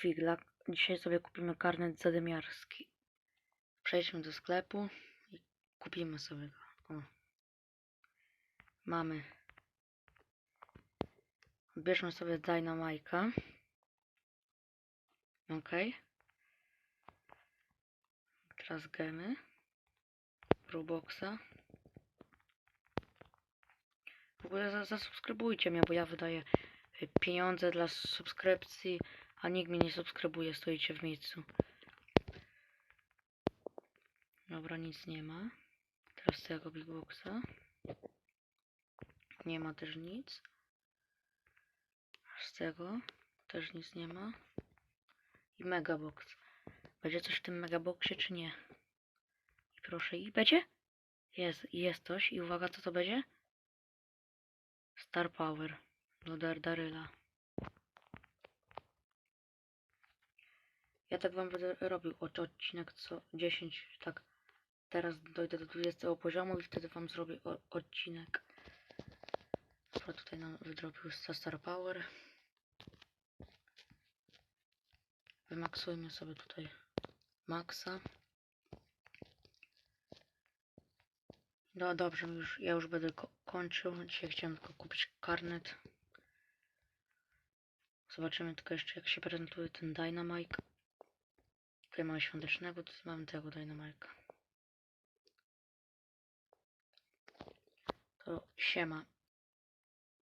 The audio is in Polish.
figla. Dzisiaj sobie kupimy karnet zadymiarski. Przejdźmy do sklepu i kupimy sobie go. O. Mamy. Bierzmy sobie Dynamike'a. Ok. Teraz gemy. Proboxa. W ogóle za- zasubskrybujcie mnie, bo ja wydaję y, pieniądze dla subskrypcji, a nikt mnie nie subskrybuje, stoicie w miejscu. Dobra, nic nie ma. Teraz z tego Big Boxa. Nie ma też nic. Z tego też nic nie ma. I Megabox. Będzie coś w tym Megaboxie, czy nie? I proszę, i będzie? Jest, jest coś. I uwaga, co to będzie? Star Power. Do Dar Ja tak wam będę robił od- odcinek co 10, tak. Teraz dojdę do 20 poziomu i wtedy wam zrobię odcinek. Dobra, tutaj nam wydrobił Star Power. Wymaksujmy sobie tutaj Maxa. No dobrze, już, ja już będę ko kończył. Dzisiaj chciałem tylko kupić karnet. Zobaczymy tylko jeszcze jak się prezentuje ten Dynamite. Tutaj mamy świątecznego, tutaj mamy tego Dynamite'a. To siema.